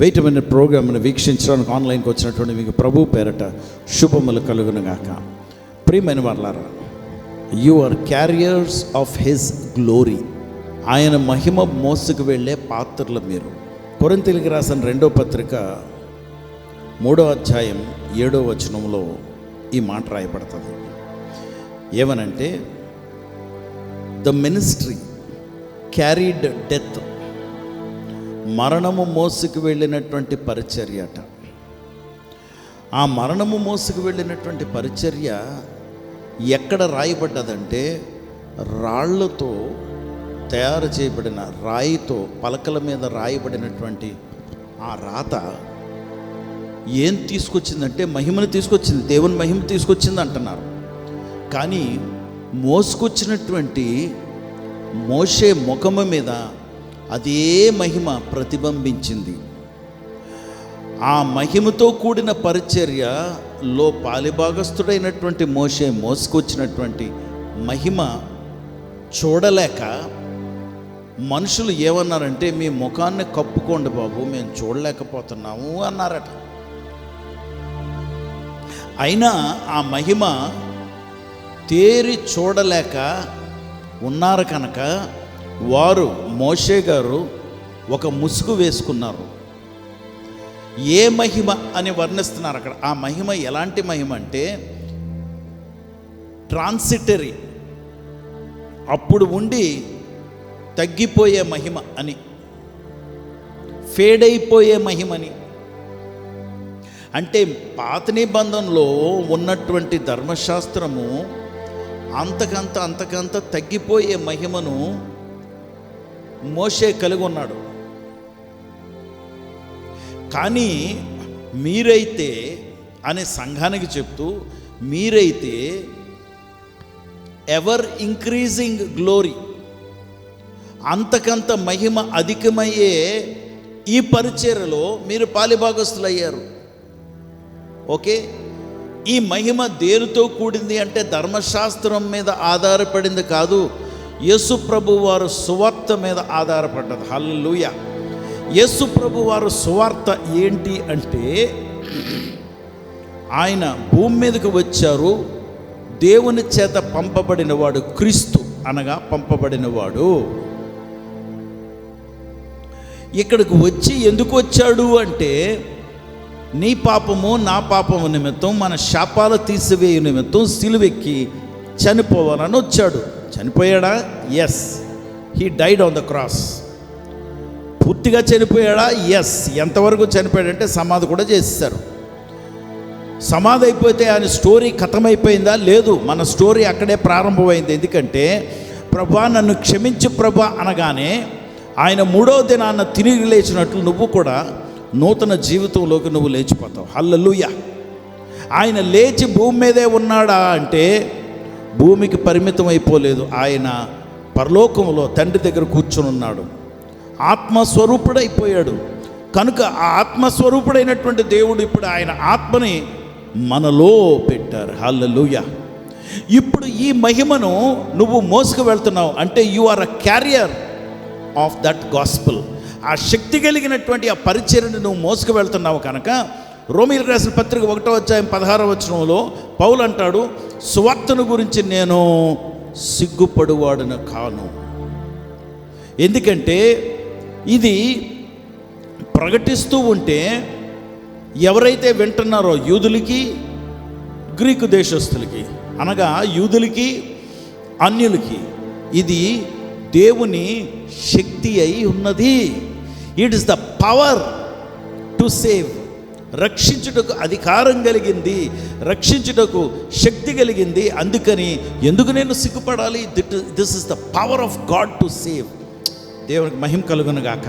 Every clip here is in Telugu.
వెయిట్ మినిట్ ప్రోగ్రామ్ని వీక్షించడానికి ఆన్లైన్కి వచ్చినటువంటి మీకు ప్రభు పేరట శుభములు కలుగునుగాక. ప్రియమైన వాళ్ళారా you are carriers of his glory ఆయన మహిమ మోసుకు వెళ్ళే పాత్రలు మీరు. కొరింతలకి రాసిన రెండో పత్రిక మూడో అధ్యాయం ఏడో వచనంలో ఈ మాట రాయబడుతుంది. ఏమనంటే ద మినిస్ట్రీ క్యారీడ్ డెత్ మరణము మోసుకు వెళ్ళినటువంటి పరిచర్య అట. ఆ మరణము మోసుకు వెళ్ళినటువంటి పరిచర్య ఎక్కడ రాయబడ్డదంటే రాళ్ళతో తయారు చేయబడిన రాయితో పలకల మీద రాయబడినటువంటి ఆ రాత ఏం తీసుకొచ్చిందంటే మహిమను తీసుకొచ్చింది దేవుని మహిమ తీసుకొచ్చింది అంటున్నారు. కానీ మోసుకొచ్చినటువంటి మోసే ముఖము మీద అదే మహిమ ప్రతిబింబించింది. ఆ మహిమతో కూడిన పరిచర్యలో పాలిభాగస్థుడైనటువంటి మోషే మోసుకొచ్చినటువంటి మహిమ చూడలేక మనుషులు ఏమన్నారంటే మీ ముఖాన్ని కప్పుకోండి బాబు మేము చూడలేకపోతున్నాము అన్నారట. అయినా ఆ మహిమ తేరి చూడలేక ఉన్నారు కనుక వారు మోషే గారు ఒక ముసుగు వేసుకున్నారు. ఏ మహిమ అని వర్ణిస్తున్నారు అక్కడ? ఆ మహిమ ఎలాంటి మహిమ అంటే ట్రాన్సిటరీ. అప్పుడు ఉండి తగ్గిపోయే మహిమ అని. ఫేడ్ అయిపోయే మహిమని అంటే పాత నిబంధనలో ఉన్నటువంటి ధర్మశాస్త్రము అంతకంత అంతకంత తగ్గిపోయే మహిమను మోషే కలిగి ఉన్నాడు కానీ మీరైతే అనే సంఘానికి చెప్తూ మీరైతే ఎవర్ ఇంక్రీజింగ్ గ్లోరీ అంతకంత మహిమ అధికమయ్యే ఈ పరిచర్యలో మీరు పాలిభాగస్తులయ్యారు ఓకే? ఈ మహిమ దేనితో కూడింది అంటే ధర్మశాస్త్రం మీద ఆధారపడింది కాదు. యేసు ప్రభు వారు సువార్త మీద ఆధారపడ్డది. హల్లుయ యేసు ప్రభు వారు సువార్త ఏంటి అంటే ఆయన భూమి మీదకు వచ్చారు. దేవుని చేత పంపబడినవాడు క్రీస్తు అనగా పంపబడినవాడు. ఇక్కడికి వచ్చి ఎందుకు వచ్చాడు అంటే నీ పాపము నా పాపము నిమిత్తం మన శాపాలు తీసివేయు నిమిత్తం సిలువెక్కి చనిపోవాలని వచ్చాడు. చనిపోయాడా? Yes he died on the cross పూర్తిగా చనిపోయాడా? ఎస్ ఎంతవరకు చనిపోయాడంటే సమాధి కూడా చేస్తారు సమాధి అయిపోతే ఆయన స్టోరీ కథమైపోయిందా? లేదు. మన స్టోరీ అక్కడే ప్రారంభమైంది. ఎందుకంటే ప్రభా నన్ను క్షమించు ప్రభా అనగానే ఆయన మూడో దినాన్న తిరిగి లేచినట్లు నువ్వు కూడా నూతన జీవితంలోకి నువ్వు లేచిపోతావు. హల్లలుయ ఆయన లేచి భూమి మీదే ఉన్నాడా అంటే భూమికి పరిమితం అయిపోలేదు. ఆయన పరలోకంలో తండ్రి దగ్గర కూర్చొని ఉన్నాడు. ఆత్మస్వరూపుడైపోయాడు. కనుక ఆ ఆత్మస్వరూపుడైనటువంటి దేవుడు ఇప్పుడు ఆయన ఆత్మని మనలో పెట్టారు. హల్లలుయ. ఇప్పుడు ఈ మహిమను నువ్వు మోసుకు వెళ్తున్నావు అంటే you are a carrier of that gospel ఆ శక్తి కలిగినటువంటి ఆ పరిచయను నువ్వు మోసుకు వెళ్తున్నావు కనుక రోమిల్ రాసిన పత్రిక ఒకటో అధ్యాయం పదహారవ వచనంలో పౌలు అంటాడు సువార్తను గురించి నేను సిగ్గుపడువాడును కాను. ఎందుకంటే ఇది ప్రకటిస్తూ ఉంటే ఎవరైతే వింటున్నారో యూదులకి గ్రీకు దేశస్తులకి అనగా యూదులకి అన్యులకి ఇది దేవుని శక్తి అయి ఉన్నది. It is the power to save రక్షించుటకు అధికారం కలిగింది రక్షించుటకు శక్తి కలిగింది. అందుకని ఎందుకు నేను సిగ్గుపడాలి? That this is the power of God to save దేవునికి మహిమ కలుగునుగాక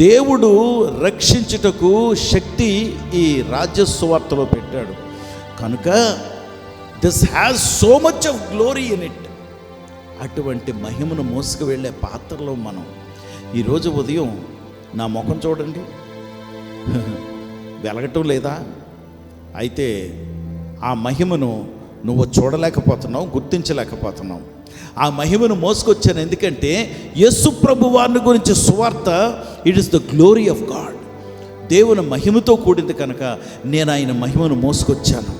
దేవుడు రక్షించుటకు శక్తి ఈ రాజ్య సువార్తలో పెట్టాడు. కనుక this has so much of glory in it అటువంటి మహిమను మోసుకు వెళ్ళే పాత్రలో మనం. ఈరోజు ఉదయం నా ముఖం చూడండి. వెలగటం లేదా? అయితే ఆ మహిమను నువ్వు చూడలేకపోతున్నావు గుర్తించలేకపోతున్నావు. ఆ మహిమను మోసుకొచ్చాను ఎందుకంటే యస్సు ప్రభు వారిని గురించి సువార్త it is the glory of God దేవుని మహిమతో కూడింది కనుక నేను ఆయన మహిమను మోసుకొచ్చాను.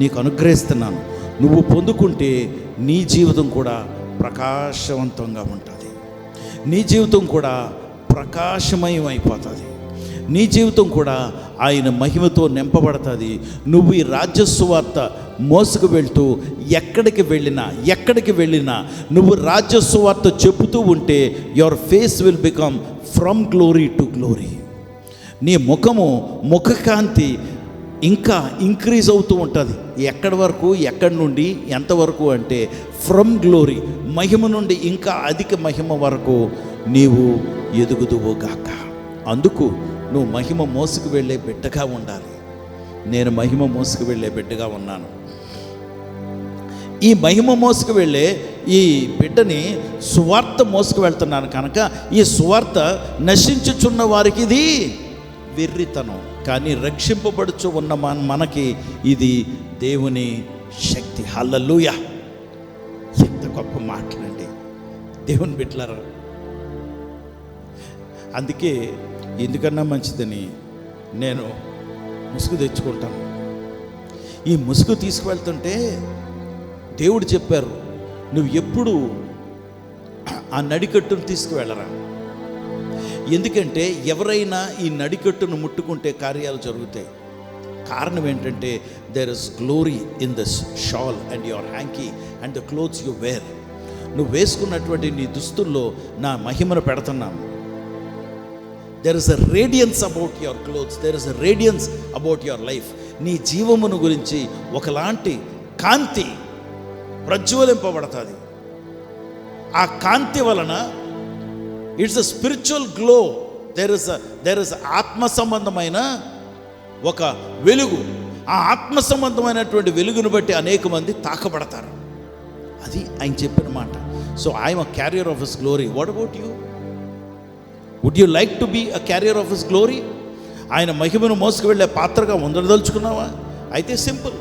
నీకు అనుగ్రహిస్తున్నాను. నువ్వు పొందుకుంటే నీ జీవితం కూడా ప్రకాశవంతంగా ఉంటుంది. నీ జీవితం కూడా ప్రకాశమయం అయిపోతుంది నీ జీవితం కూడా ఆయన మహిమతో నింపబడుతుంది. నువ్వు ఈ రాజ్యసువార్త మోసుకు వెళ్తూ ఎక్కడికి వెళ్ళినా ఎక్కడికి వెళ్ళినా నువ్వు రాజ్యసువార్త చెబుతూ ఉంటే your face will become from glory to glory నీ ముఖము ముఖకాంతి ఇంకా ఇంక్రీజ్ అవుతూ ఉంటుంది. ఎక్కడి వరకు ఎక్కడి నుండి ఎంతవరకు అంటే ఫ్రమ్ గ్లోరీ మహిమ నుండి ఇంకా అధిక మహిమ వరకు నీవు ఎదుగుదువుగాక అందుకు నువ్వు మహిమ మోసుకు వెళ్ళే బిడ్డగా ఉండాలి. నేను మహిమ మోసుకు వెళ్ళే బిడ్డగా ఉన్నాను. ఈ మహిమ మోసుకు వెళ్ళే ఈ బిడ్డని సువార్త మోసుకు వెళ్తున్నాను కనుక ఈ సువార్త నశించుచున్న వారికి ఇది వెర్రితనం. కానీ రక్షింపబడుచు ఉన్న మన మనకి ఇది దేవుని శక్తి. హల్లలుయ. ఎంత గొప్ప మాటలండి. దేవుని బిడ్డలారా. అందుకే ఎందుకన్నా మంచిదని నేను ముసుగు తెచ్చుకుంటాను. ఈ ముసుగు తీసుకువెళ్తుంటే దేవుడు చెప్పారు నువ్వు ఎప్పుడు ఆ నడికట్టును తీసుకువెళ్ళరా. ఎందుకంటే ఎవరైనా ఈ నడికట్టును ముట్టుకుంటే కార్యాలు జరుగుతాయి. కారణం ఏంటంటే there is glory in this shawl and your hanky and the clothes you wear నువ్వు వేసుకున్నటువంటి నీ దుస్తుల్లో నా మహిమను పెడుతున్నాను there is a radiance about your clothes there is a radiance about your life నీ జీవమును గురించి ఒకలాంటి కాంతి ప్రజ్వలింపబడుతుంది. ఆ కాంతి వలన it's a spiritual glow there is there is ఆత్మ సంబంధమైన ఒక వెలుగు. ఆ ఆత్మ సంబంధమైనటువంటి వెలుగును బట్టి అనేక మంది తాకబడతారు. అది ఆయన చెప్పిన మాట. So I'm a carrier of his glory what about you would you like to be a carrier of his glory ఆయన మహిమను మోసుకు వెళ్ళే పాత్రగా ఉండదలుచుకున్నావా అయితే సింపుల్.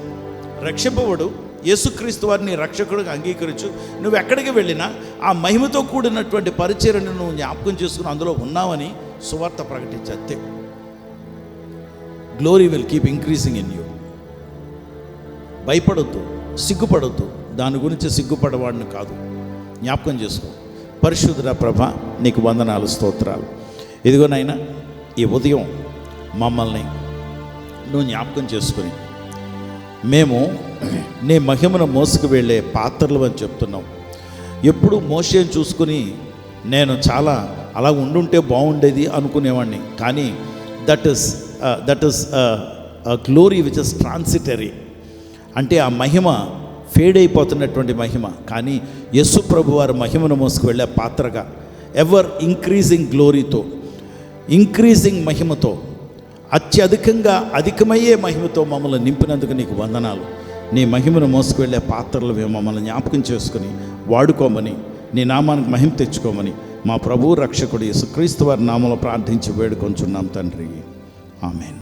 రక్షింపబడు. యేసుక్రీస్తు వారిని రక్షకుడిగా అంగీకరించు. నువ్వు ఎక్కడికి వెళ్ళినా ఆ మహిమతో కూడినటువంటి పరిచయను నువ్వు జ్ఞాపకం చేసుకుని అందులో ఉన్నావని సువార్త ప్రకటించే. అంతే. Glory will keep increasing in you భయపడొద్దు. సిగ్గుపడొద్దు. దాని గురించి సిగ్గుపడవాడిని కాదు. జ్ఞాపకం చేసుకో. పరిశుద్ధ ప్రభ నీకు వందనాలు స్తోత్రాలు. ఇదిగోనైనా ఈ ఉదయం మమ్మల్ని నువ్వు జ్ఞాపకం చేసుకుని మేము నీ మహిమను మోసుకు వెళ్ళే పాత్రలు అని చెప్తున్నాం. ఎప్పుడు మోసేని చూసుకుని నేను చాలా అలా ఉండుంటే బాగుండేది అనుకునేవాడిని కానీ that is that is glory which is transitory. అంటే ఆ మహిమ ఫేడైపోతున్నటువంటి మహిమ. కానీ యస్సు ప్రభు వారి మహిమను మోసుకు వెళ్ళే పాత్రగా ఎవర్ ఇంక్రీజింగ్ గ్లోరీతో ఇంక్రీజింగ్ మహిమతో అత్యధికంగా అధికమయ్యే మహిమతో మమ్మల్ని నింపినందుకు నీకు వందనాలు. నీ మహిమను మోసుకు వెళ్ళే పాత్రలు మేము మమ్మల్ని జ్ఞాపకం చేసుకుని వాడుకోమని నీ నామానికి మహిమ తెచ్చుకోమని మా ప్రభు రక్షకుడు యేసుక్రీస్తు వారి నామంలో ప్రార్థించి వేడుకొంచున్నాం తండ్రి. ఆమెన్.